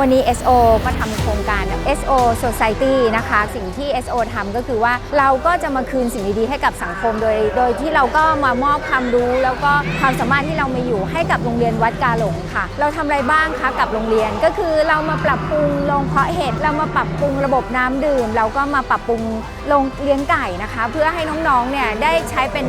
วันนี้ SO ก็ทำโครงการ SO Society นะคะ สิ่งที่ SO ทำก็คือว่าเราก็จะมาคืนสิ่งดีๆให้กับสังคมโดย โดยที่เราก็มามอบความรู้แล้วก็ความสามารถที่เรามีอยู่ให้กับโรงเรียนวัดกาหลงค่ะ เราทำอะไรบ้างคะกับโรงเรียนก็คือเรามาปรับปรุงโรงเพาะเห็ดเรามาปรับปรุงระบบน้ำดื่ม เราก็มาปรับปรุงโรงเลี้ยงไก่นะคะ เพื่อให้น้องๆเนี่ยได้ใช้เป็น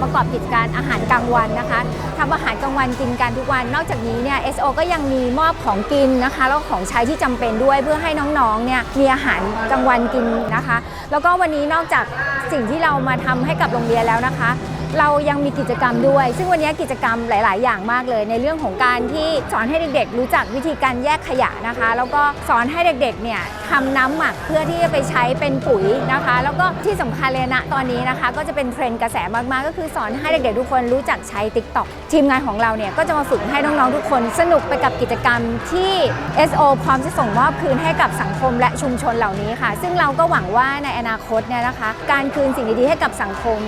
ประกอบกิจการอาหารกลางวันนะคะทำอาหารกลางวันกินกันทุกวัน นอกจากนี้เนี่ย SO ก็ยังมีมอบของกินนะคะแล้วของใช้ที่จำเป็นด้วยเพื่อให้น้องๆเนี่ยมีอาหารกลางวันกินนะคะ แล้วก็วันนี้นอกจากสิ่งที่เรามาทำให้กับโรงเรียนแล้วนะคะ เรายังมีกิจกรรมด้วย ซึ่งวันนี้กิจกรรมหลาย ๆ อย่างมากเลย ในเรื่องของการที่สอนให้เด็ก ๆ รู้จักวิธีการแยกขยะนะคะ แล้วก็สอนให้เด็ก ๆ เนี่ยทำน้ำหมักเพื่อที่จะไปใช้เป็นปุ๋ยนะคะ แล้วก็ที่สำคัญเลยนะตอนนี้นะคะ ก็จะเป็นเทรนด์กระแสมาก ๆ ก็คือสอนให้เด็ก ๆ ทุกคนรู้จักใช้ TikTok ทีมงานของเราเนี่ยก็จะมาฝึกให้น้อง ๆ ทุกคน สนุกไปกับกิจกรรมที่ SO พร้อมจะส่งมอบคืนให้กับสังคมและชุมชนเหล่านี้ค่ะ ซึ่งเราก็หวังว่าในอนาคตเนี่ยนะคะ การคืนสิ่งดี ๆ ให้กับสังคม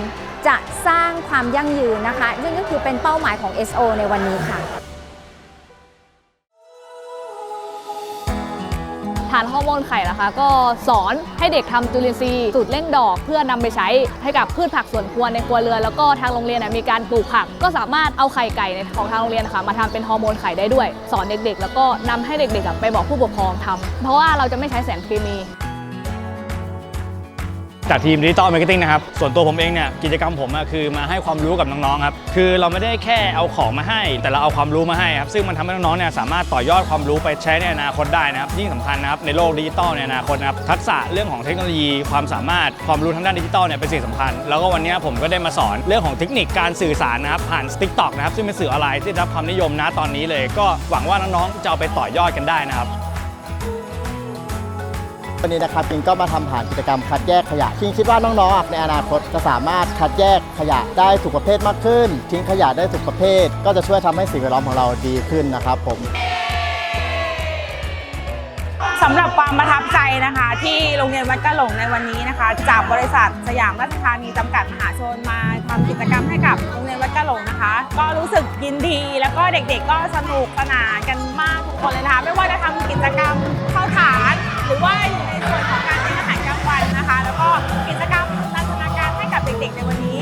จะสร้างความยั่งยืนนะคะซึ่งก็คือเป็นเป้าหมายของ SO ในวันนี้ค่ะทานฮอร์โมนไข่นะคะ ก็สอนให้เด็กทำจุลินทรีย์สูตรเร่งดอกเพื่อนำไปใช้ให้กับพืชผักสวนครัวในครัวเรือนแล้วก็ทางโรงเรียนนยมีการปลูกผัก ก็สามารถเอาไข่ไก่ในของทางโรงเรียนนะคะมาทำเป็นฮอร์โมนไข่ได้ด้วย สอนเด็กๆ แล้วก็นำให้เด็กๆอะไปบอกผู้ปกครองทำเพราะว่าเราจะไม่ใช้แสงเคมี จากทีมดิจิตอลมาร์เก็ตติ้งนะครับ ส่วนตัวผมเองเนี่ยกิจกรรมผมคือมาให้ความรู้กับน้องๆครับ คือเราไม่ได้แค่เอาของมาให้ แต่เราเอาความรู้มาให้ครับ ซึ่งมันทำให้น้องๆเนี่ยสามารถต่อยอดความรู้ไปใช้ในอนาคตได้นะครับ ยิ่งสำคัญนะครับในโลกดิจิตอลในอนาคตนะครับ ทักษะเรื่องของเทคโนโลยี ความสามารถ ความรู้ทางด้านดิจิตอลเนี่ยเป็นสิ่งสำคัญ แล้วก็วันนี้ผมก็ได้มาสอนเรื่องของเทคนิคการสื่อสารนะครับผ่าน TikTok นะครับซึ่งเป็นสื่อออนไลน์ที่ได้รับความนิยมนะตอนนี้เลย ก็หวังว่าน้องๆจะเอาไปต่อยอดกันได้นะครับ วันนี้นะครับปิงก็มาทำผ่านกิจกรรมคัดแยกขยะพิงคิดว่าน้องๆในอนาคตจะสามารถคัดแยกขยะได้ถูกประเภทมากขึ้น ทิ้งขยะได้ถูกประเภท ก็จะช่วยทำให้สิ่งแวดล้อมของเราดีขึ้นนะครับผมสำหรับความประทับใจนะคะ ที่โรงเรียนวัดกะหลงในวันนี้นะคะ จากบริษัทสยามราชธานีจำกัดมหาชนมาทำกิจกรรมให้กับโรงเรียนวัดกะหลงนะคะ ก็รู้สึกยินดี แล้วก็เด็กๆก็สนุกสนานกันมากทุกคนเลยนะคะไม่ว่า ในวั